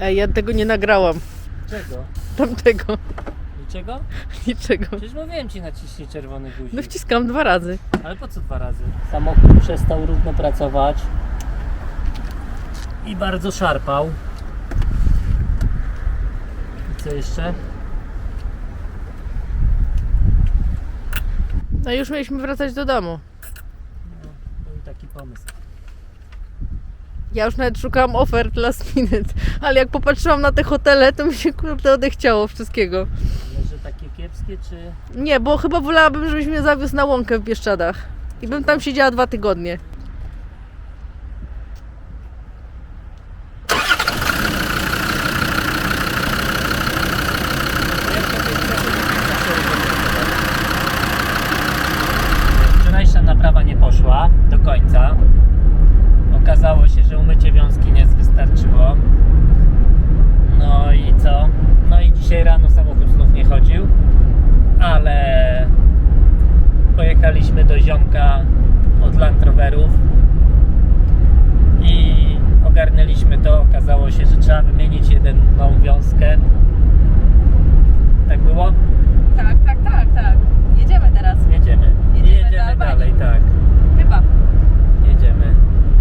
Ej, ja tego nie nagrałam. Czego? Tamtego. Niczego? Niczego. Przecież mówiłem ci naciśnij czerwony guzik. No wciskam dwa razy. Ale po co dwa razy? Samochód przestał równo pracować i bardzo szarpał. I co jeszcze? No już mieliśmy wracać do domu. No, był taki pomysł. Ja już nawet szukałam ofert last minute, ale jak popatrzyłam na te hotele, to mi się kurde odechciało wszystkiego. Ale że takie kiepskie, czy... Nie, bo chyba wolałabym, żebyś mnie zawiózł na łąkę w Bieszczadach. I bym tam siedziała dwa tygodnie. Wczorajsza naprawa nie poszła do końca. Okazało się, że umycie wiązki nie wystarczyło. No i co? No i dzisiaj rano samochód znów nie chodził, ale pojechaliśmy do ziomka od Land Roverów i ogarnęliśmy to. Okazało się, że trzeba wymienić jedną wiązkę. Tak było? Tak, tak, tak, tak. Jedziemy teraz. Jedziemy. Jedziemy jedziemy dalej, tak. Chyba. Jedziemy.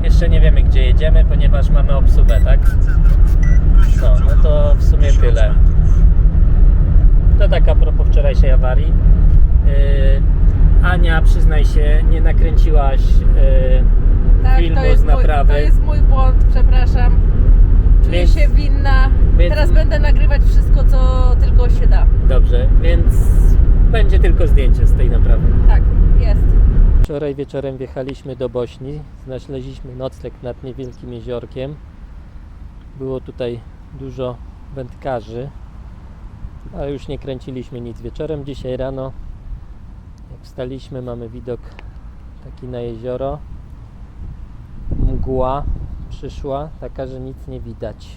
Jeszcze nie wiemy gdzie jedziemy, ponieważ mamy obsługę, tak? No, no to w sumie tyle. To tak a propos wczorajszej awarii. Yy, Ania, przyznaj się, nie nakręciłaś yy, Tak, filmu to jest, z mój, naprawy. to jest mój błąd, przepraszam. Czuję Więc- się winna. więc- Teraz będę nagrywać wszystko, co tylko się da. Dobrze, więc będzie tylko zdjęcie z tej naprawy. Tak, jest. Wczoraj wieczorem wjechaliśmy do Bośni, znaleźliśmy nocleg nad niewielkim jeziorkiem. Było tutaj dużo wędkarzy, ale już nie kręciliśmy nic wieczorem. Dzisiaj rano, jak wstaliśmy, mamy widok taki na jezioro. Mgła przyszła, taka, że nic nie widać.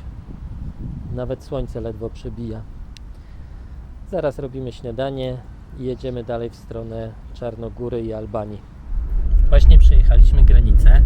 Nawet słońce ledwo przebija. Zaraz robimy śniadanie i jedziemy dalej w stronę Czarnogóry i Albanii. Właśnie przejechaliśmy granicę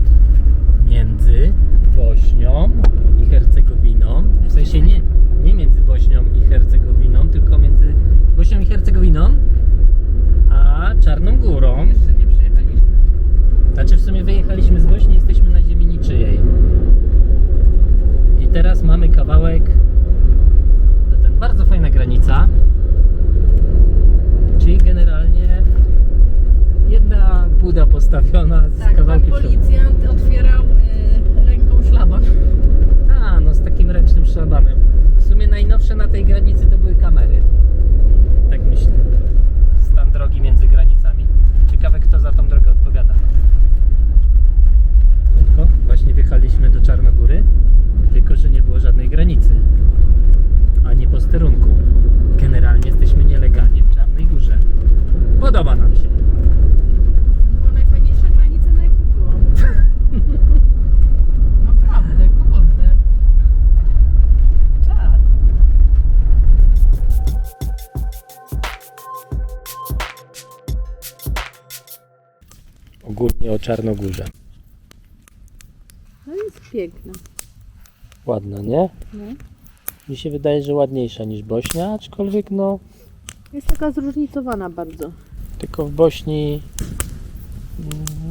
Czarnogórze. No jest piękna. Ładna, nie? No. Mi się wydaje, że ładniejsza niż Bośnia, aczkolwiek no Jest taka zróżnicowana bardzo. tylko w Bośni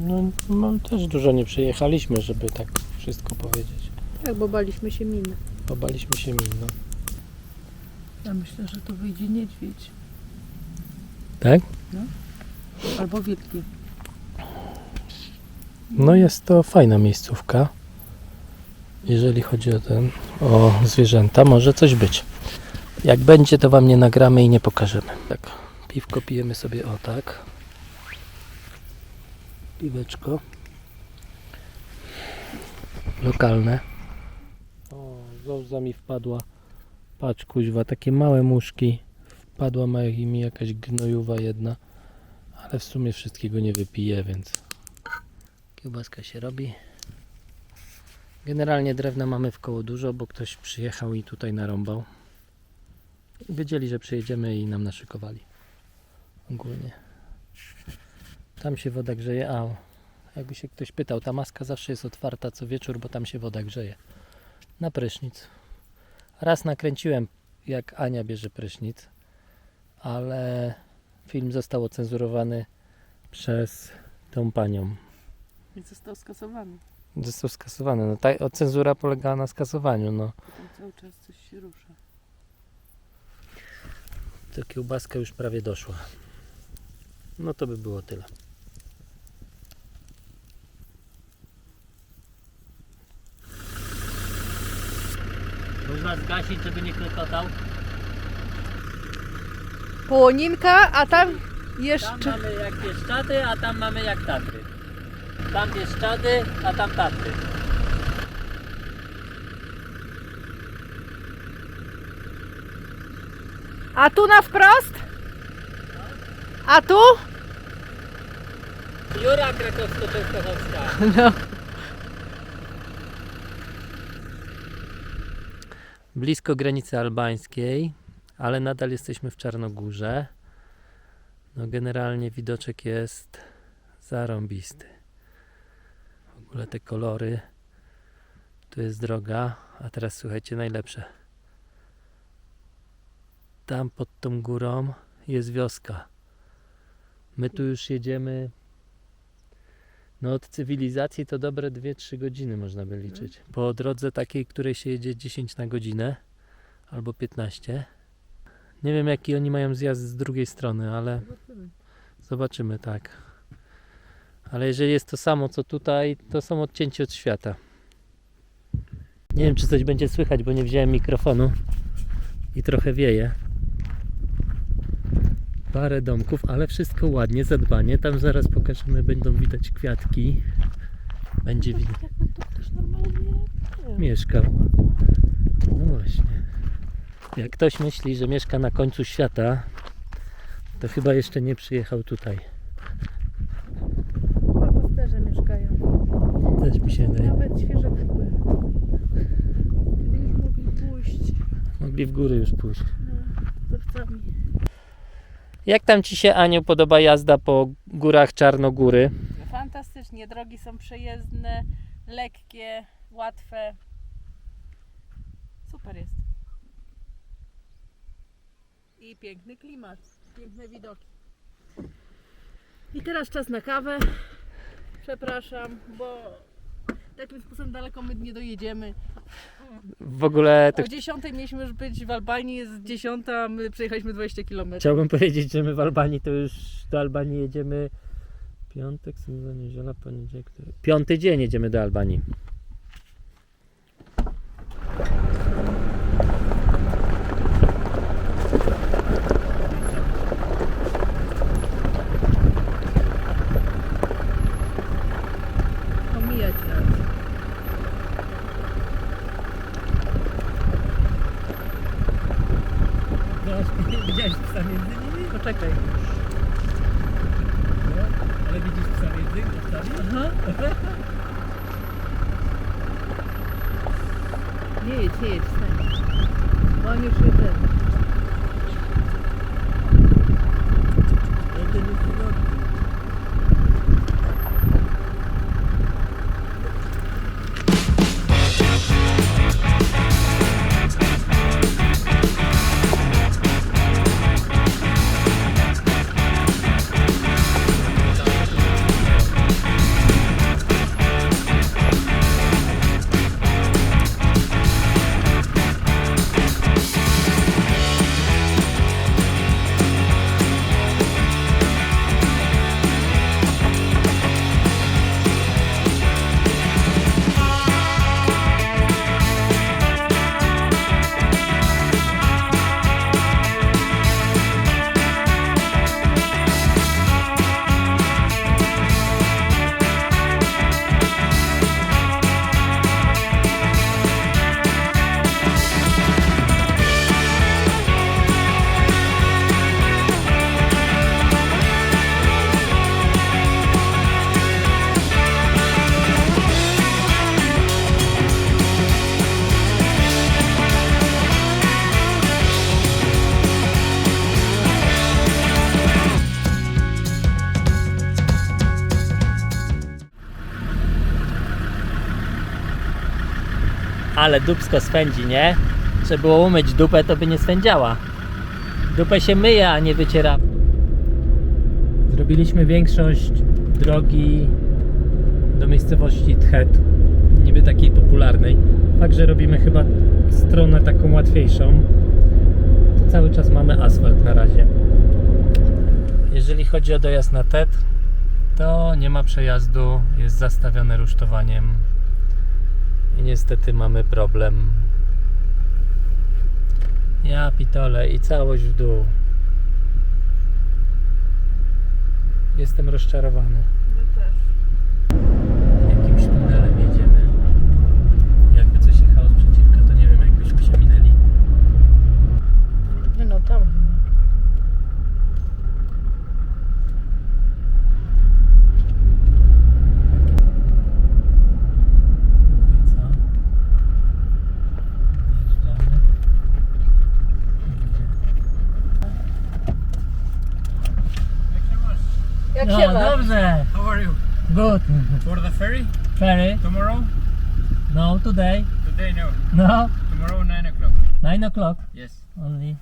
no, no, też dużo nie przyjechaliśmy, żeby tak wszystko powiedzieć. Tak, bo baliśmy się miny. Pobaliśmy się min, no. Ja myślę, że to wyjdzie niedźwiedź. Tak? Albo wilki. No jest to fajna miejscówka. Jeżeli chodzi o ten, o zwierzęta, może coś być. Jak będzie, to wam nie nagramy i nie pokażemy. Tak, piwko pijemy sobie o tak. Piweczko. Lokalne. O, zołza mi wpadła. Patrz kuźwa, takie małe muszki. Wpadła mi jakaś gnojuwa jedna. Ale w sumie wszystkiego nie wypiję, więc Kiełbaska się robi. Generalnie drewna mamy w koło dużo, bo ktoś przyjechał i tutaj narąbał. Wiedzieli, że przyjedziemy i nam naszykowali. Ogólnie. Tam się woda grzeje. A, jakby się ktoś pytał, ta maska zawsze jest otwarta co wieczór, bo tam się woda grzeje. Na prysznic. Raz nakręciłem, jak Ania bierze prysznic, ale film został ocenzurowany przez tą panią. I został skasowany. Został skasowany. No, ta cenzura polegała na skasowaniu. No. Tam cały czas coś się rusza. To kiełbaska już prawie doszła. No to by było tyle. Można zgasić, żeby nie klekotał. Połoninka, a tam Tam jeszcze... mamy jak Bieszczady, a tam mamy jak Tatry. Tam Bieszczady, a tam Tatry. A tu na wprost? A tu? Jura krakowsko-częstochowska. No. Blisko granicy albańskiej, ale nadal jesteśmy w Czarnogórze. No generalnie widoczek jest zarąbisty. Ogóle te kolory. Tu jest droga, a teraz słuchajcie najlepsze. Tam pod tą górą jest wioska. My tu już jedziemy. No od cywilizacji to dobre 2-3 godziny można by liczyć. Po drodze takiej, której się jedzie 10 na godzinę albo 15. Nie wiem jaki oni mają zjazd z drugiej strony, ale zobaczymy tak. Ale jeżeli jest to samo co tutaj, to są odcięci od świata. Nie wiem czy coś będzie słychać, bo nie wziąłem mikrofonu i trochę wieje. Parę domków, ale wszystko ładnie, zadbanie. Tam zaraz pokażemy, będą widać kwiatki. Będzie widać. Tu ktoś normalnie... Mieszkał. No właśnie. Jak ktoś myśli, że mieszka na końcu świata, to chyba jeszcze nie przyjechał tutaj. Wydaje. Nawet świeże kupy. Kiedy już mogli pójść Mogli w góry już pójść. no. Jak tam Ci się, Aniu, podoba jazda po górach Czarnogóry? Fantastycznie, drogi są przejezdne, lekkie, łatwe. Super jest. I piękny klimat, piękne widoki. I teraz czas na kawę. Przepraszam, bo takim sposobem daleko my nie dojedziemy. W ogóle to O 10 mieliśmy już być w Albanii, jest 10, a my przejechaliśmy 20 km. chciałbym powiedzieć, że my w Albanii to już do Albanii jedziemy piątek, sobota, niedziela, poniedziałek. Piąty dzień jedziemy do Albanii. Ale dubsko spędzi, nie? Trzeba było umyć dupę, to by nie swędziała. Dupę się myje, a nie wyciera. Zrobiliśmy większość drogi do miejscowości Tchet, niby takiej popularnej. Fakt, że robimy chyba stronę taką łatwiejszą, to cały czas mamy asfalt na razie. Jeżeli chodzi o dojazd na TET, to nie ma przejazdu, jest zastawione rusztowaniem i niestety mamy problem. Ja pitole i całość w dół. Jestem rozczarowany. Ja też. Jakimś tunelem jedziemy. Jakby coś jechało z przeciwka, to nie wiem, jakbyśmy się minęli. Nie no, tam. I co? Wjeżdżamy. Jak No się ma? Dobrze. How are you? Good. For the ferry? Ferry? Tomorrow? No, today. Today, no. No. Tomorrow, 9 o'clock. 9 o'clock Yes. only.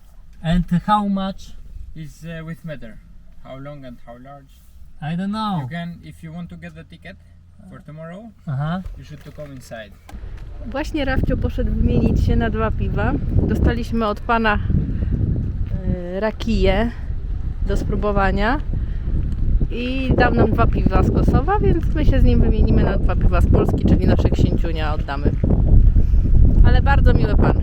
And how much? It's uh, with meter. How long and how large? I don't You know. can, if you want to get the ticket for tomorrow, Aha. you should to come inside. Właśnie Rafcio poszedł wymienić się na dwa piwa. Dostaliśmy od pana y, rakiję do spróbowania i dał nam dwa piwa z Kosowa, więc my się z nim wymienimy na dwa piwa z Polski, czyli nasze księciunia oddamy. Ale bardzo miły pan.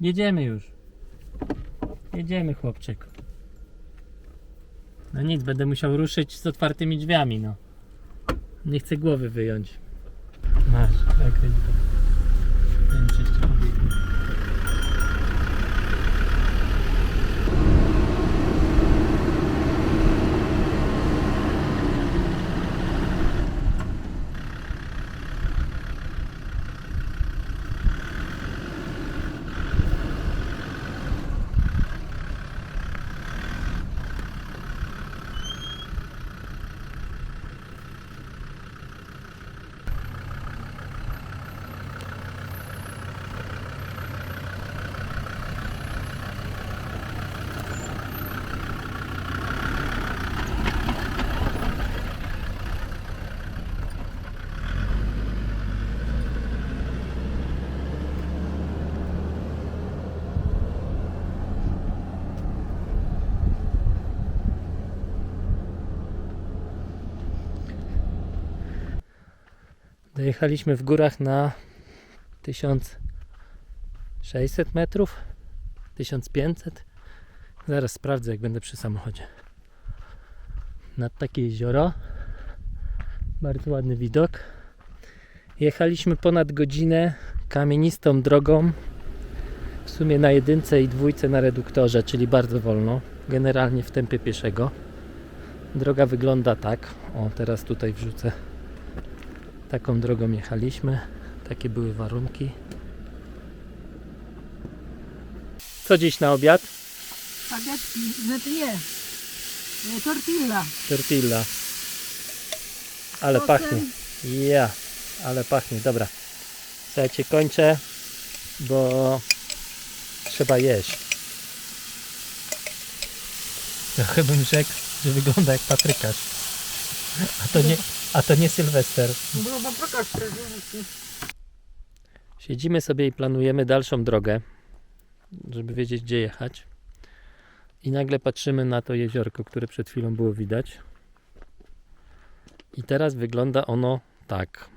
Jedziemy już. Jedziemy, chłopczyk. No nic, będę musiał ruszyć z otwartymi drzwiami, no. Nie chcę głowy wyjąć. Masz, zakręć to. Nie wiem, czy jeszcze pobiegnie. Dojechaliśmy w górach na 1600 metrów, 1500. Zaraz sprawdzę, jak będę przy samochodzie. Nad takie jezioro. Bardzo ładny widok. Jechaliśmy ponad godzinę kamienistą drogą. W sumie na jedynce i dwójce na reduktorze, czyli bardzo wolno. Generalnie w tempie pieszego. Droga wygląda tak. O, teraz tutaj wrzucę Taką drogą jechaliśmy. Takie były warunki. Co dziś na obiad? Spaghetti, znaczy nie. Tortilla. Tortilla. Ale pachnie. Ja, ale pachnie. Dobra. Słuchajcie, kończę, bo trzeba jeść. Trochę bym rzekł, że wygląda jak paprykarz. A to nie, a to nie Sylwester. Było pokaż Siedzimy sobie i planujemy dalszą drogę, żeby wiedzieć gdzie jechać. I nagle patrzymy na to jeziorko, które przed chwilą było widać. I teraz wygląda ono tak,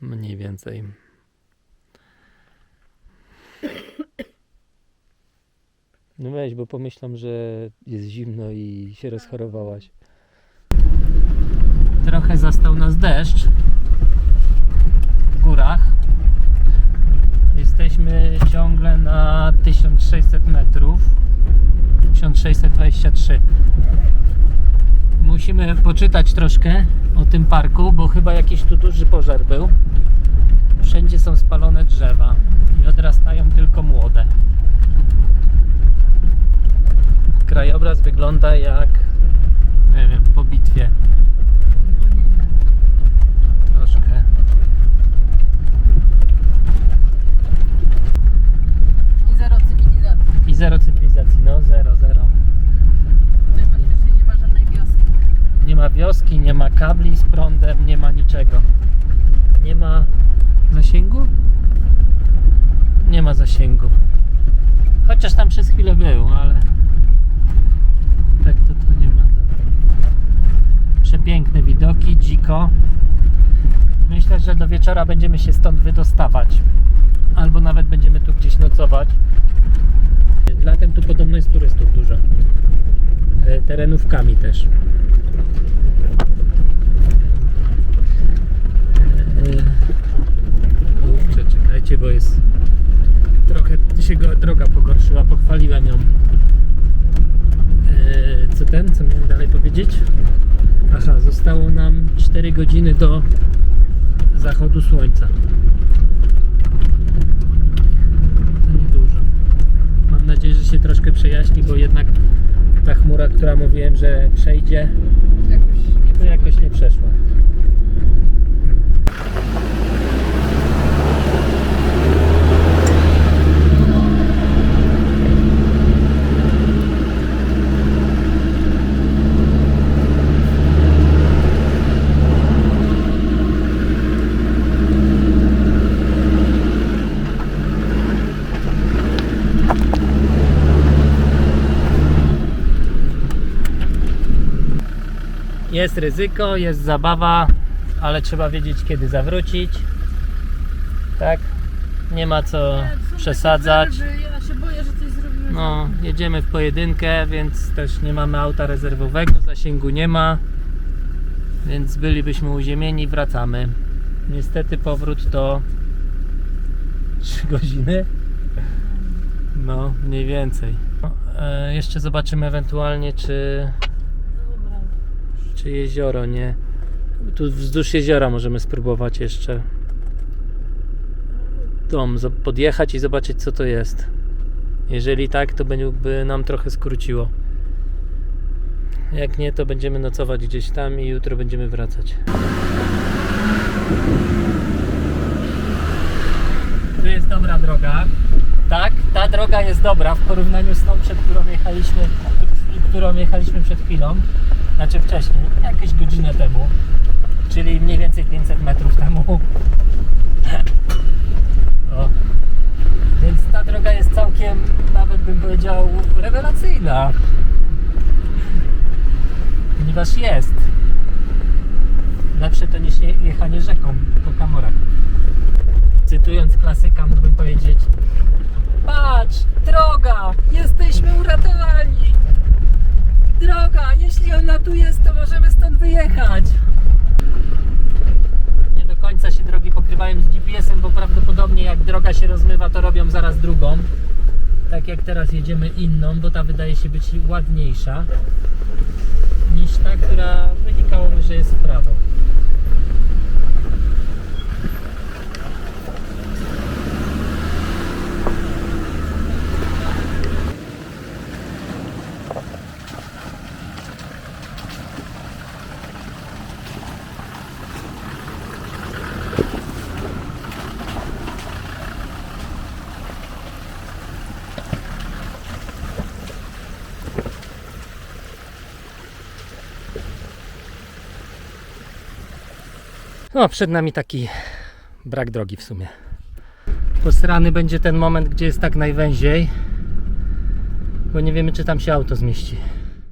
mniej więcej. No weź, bo pomyślą, że jest zimno i się rozchorowałaś trochę zastał nas deszcz w górach. Jesteśmy ciągle na 1600 metrów. 1623. Musimy poczytać troszkę o tym parku, bo chyba jakiś tu duży pożar był. Wszędzie są spalone drzewa i odrastają tylko młode. Krajobraz wygląda jak nie wiem, po bitwie kabli z prądem, nie ma niczego. Nie ma zasięgu? Nie ma zasięgu. Chociaż tam przez chwilę był, ale tak to to nie ma. Przepiękne widoki, dziko. Myślę, że do wieczora będziemy się stąd wydostawać. Albo nawet będziemy tu gdzieś nocować. Latem tu podobno jest turystów dużo. E, Terenówkami też. Kurczę, czekajcie, bo jest trochę się go, droga pogorszyła, pochwaliłem ją. Eee, co ten, co miałem dalej powiedzieć? Aha, zostało nam 4 godziny do zachodu słońca. To niedużo. Mam nadzieję, że się troszkę przejaśni, bo jednak ta chmura, która mówiłem, że przejdzie, to jakoś nie przeszła. Jest ryzyko, jest zabawa, ale trzeba wiedzieć kiedy zawrócić. Tak? Nie ma co przesadzać. Ja się boję, że coś zrobimy. No, jedziemy w pojedynkę, więc też nie mamy auta rezerwowego, zasięgu nie ma. Więc bylibyśmy uziemieni, wracamy. Niestety powrót to 3 godziny. No, mniej więcej. No, e, jeszcze zobaczymy ewentualnie, czy. Czy jezioro, nie? Tu wzdłuż jeziora możemy spróbować jeszcze dom podjechać i zobaczyć co to jest. Jeżeli tak, to by nam trochę skróciło. Jak nie, to będziemy nocować gdzieś tam i jutro będziemy wracać. Tu jest dobra droga. Tak, ta droga jest dobra w porównaniu z tą, przed którą jechaliśmy, którą jechaliśmy przed chwilą. Znaczy wcześniej, jakieś godzinę temu. Czyli mniej więcej 500 metrów temu. O. Więc ta droga jest całkiem, nawet bym powiedział, rewelacyjna. Ponieważ jest. Lepsze to niż je- jechanie rzeką po kamorach. Cytując klasyka, mógłbym powiedzieć Patrz, droga, jesteśmy uratowani. Droga, jeśli ona tu jest, to możemy stąd wyjechać. Nie do końca się drogi pokrywają z GPS-em, bo prawdopodobnie jak droga się rozmywa, to robią zaraz drugą. Tak jak teraz jedziemy inną, bo ta wydaje się być ładniejsza niż ta, która wynikałoby, że jest w prawo. No, przed nami taki brak drogi w sumie. Posrany będzie ten moment, gdzie jest tak najwęziej, bo nie wiemy, czy tam się auto zmieści.